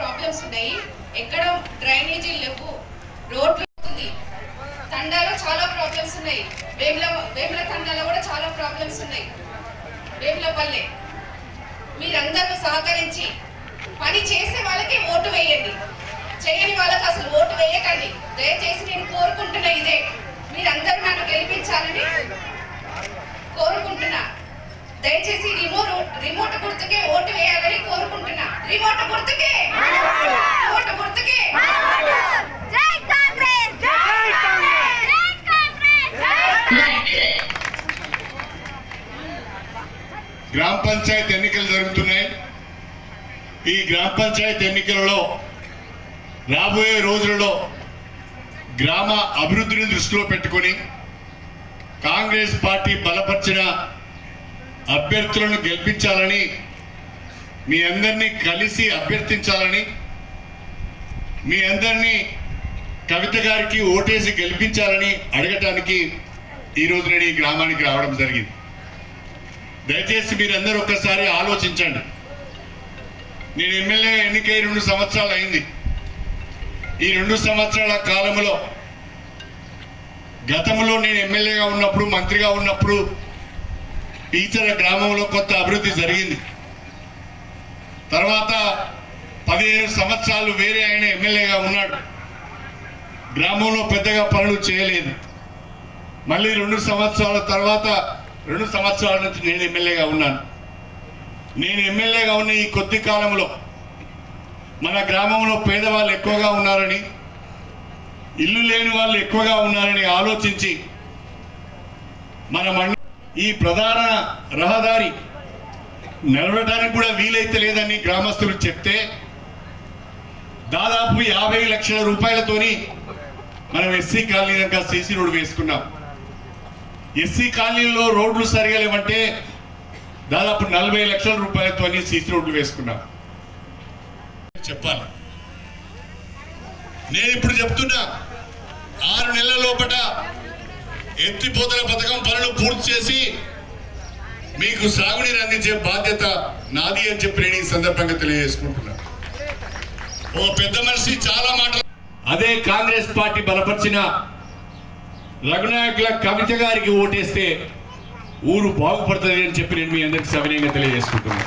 Problems ఉన్నాయి. ఎక్కడ drainage లేవు రోడ్లు ఉంది తండాలో చాలా ప్రాబ్లమ్స్ ఉన్నాయి. వేముల వేముల తండాలో కూడా చాలా ప్రాబ్లమ్స్ ఉన్నాయి. వేముల పల్లె. మీరందరూ సహకరించి పని చేసే వాళ్ళకే ఓటు వేయండి. చేయని వాళ్ళకి అసలు ఓటు వేయకండి. దయచేసి నేను కోరుకుంటున్న ఇదే. మీరందరూ నన్ను గెలిపించాలని దయచేసి రిమోట్ రిమోట్ గుర్తుకే ఓటు వేయాలని కోరుకుంటున్నా. రిమోట్ గుర్తుకే! రిమోట్ గుర్తుకే! గ్రామ పంచాయతీ ఎన్నికలు జరుగుతున్నాయి. ఈ గ్రామ పంచాయతీ ఎన్నికలలో రాబోయే రోజులలో గ్రామ అభివృద్ధిని దృష్టిలో పెట్టుకొని కాంగ్రెస్ పార్టీ బలపరిచిన అభ్యర్థులను గెలిపించాలని మీ అందరినీ కలిసి అభ్యర్థించాలని మీ అందరినీ కవిత గారికి ఓటేసి గెలిపించాలని అడగటానికి ఈరోజు నేను ఈ గ్రామానికి రావడం జరిగింది. దయచేసి మీరందరూ ఒక్కసారి ఆలోచించండి. నేను ఎమ్మెల్యే ఎన్నికై రెండు సంవత్సరాలు అయింది. ఈ రెండు సంవత్సరాల కాలంలో గతంలో నేను ఎమ్మెల్యేగా ఉన్నప్పుడు మంత్రిగా ఉన్నప్పుడు ఈచర గ్రామంలో కొత్త అభివృద్ధి జరిగింది. తర్వాత పదిహేను సంవత్సరాలు వేరే ఆయన ఎమ్మెల్యేగా ఉన్నాడు. గ్రామంలో పెద్దగా పనులు చేయలేదు. మళ్ళీ రెండు సంవత్సరాల తర్వాత రెండు సంవత్సరాల నుంచి నేను ఎమ్మెల్యేగా ఉన్నాను. నేను ఎమ్మెల్యేగా ఉన్న ఈ కొద్ది కాలంలో మన గ్రామంలో పేదవాళ్ళు ఎక్కువగా ఉన్నారని ఇల్లు లేని వాళ్ళు ఎక్కువగా ఉన్నారని ఆలోచించి మన మండ ఈ ప్రధాన రహదారి నడవడానికి కూడా వీలైతే లేదని గ్రామస్తులు చెప్తే దాదాపు యాభై లక్షల రూపాయలతోని మనం ఎస్సీ కాలనీ దగ్గర సీసీ రోడ్ వేసుకున్నాం. ఎస్సీ కాలనీలో రోడ్లు సరిగా లేవంటే దాదాపు నలభై లక్షల రూపాయలతో సీసీ రోడ్లు వేసుకున్నాం. చెప్పాలి. నేను ఇప్పుడు చెప్తున్నా ఆరు నెలల లోపట ఎత్తిపోతల పథకం పనులు పూర్తి చేసి మీకు సాగునీరు అందించే బాధ్యత నాది అని చెప్పి నేను ఈ సందర్భంగా తెలియజేసుకుంటున్నా. ఓ పెద్ద మనిషి చాలా మాటలు అదే కాంగ్రెస్ పార్టీ బలపరిచిన రఘునాయకుల కవిత గారికి ఓటేస్తే ఊరు బాగుపడుతుంది అని చెప్పి నేను మీ అందరికి సవినయంగా తెలియజేసుకుంటున్నా.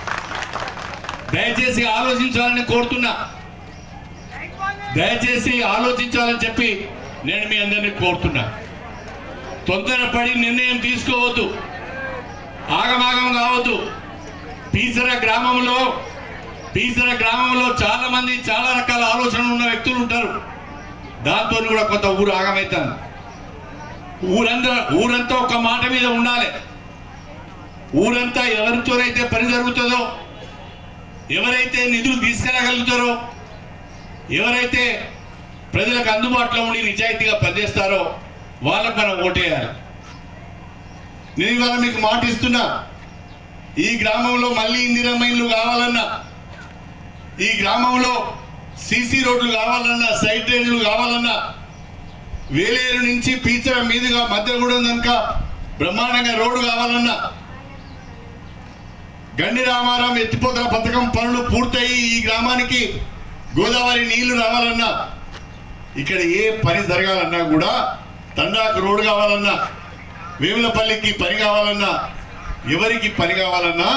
దయచేసి ఆలోచించాలని కోరుతున్నా. దయచేసి ఆలోచించాలని చెప్పి నేను మీ అందరినీ కోరుతున్నా. తొందరపడి నిర్ణయం తీసుకోవద్దు. ఆగమాగం కావద్దు. పీసర గ్రామంలో పీసర గ్రామంలో చాలా మంది చాలా రకాల ఆలోచనలు ఉన్న వ్యక్తులు ఉంటారు. దాంతో కూడా కొంత ఊరు ఆగమవుతాను ఊరంతా ఊరంతా ఒక మాట మీద ఉండాలి. ఊరంతా ఎవరితోనైతే పని జరుగుతుందో ఎవరైతే నిధులు తీసుకెళ్ళగలుగుతారో ఎవరైతే ప్రజలకు అందుబాటులో ఉండి నిజాయితీగా పనిచేస్తారో వాళ్ళకు మనం ఓటేయాలి. నేను ఇవాళ మీకు మాట ఇస్తున్నా. ఈ గ్రామంలో మళ్ళీ ఇందిరమైన్లు కావాలన్నా ఈ గ్రామంలో సీసీ రోడ్లు కావాలన్నా సైడ్ డ్రైన్లు కావాలన్నా వేలేరు నుంచి పీచర మీదుగా మధ్యగూడెం కనుక బ్రహ్మాండంగా రోడ్డు కావాలన్నా గండి రామారాం ఎత్తిపోతల పథకం పనులు పూర్తయి ఈ గ్రామానికి గోదావరి నీళ్ళు రావాలన్నా ఇక్కడ ఏ పని జరగాలన్నా కూడా తండాకు రోడ్డు కావాలన్నా వేములపల్లికి పని కావాలన్నా ఎవరికి పని కావాలన్నా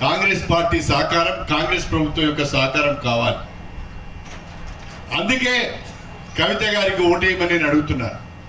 కాంగ్రెస్ పార్టీ సహకారం కాంగ్రెస్ ప్రభుత్వం యొక్క సహకారం కావాలి. అందుకే కవిత గారికి ఓటేయమని నేను అడుగుతున్నాను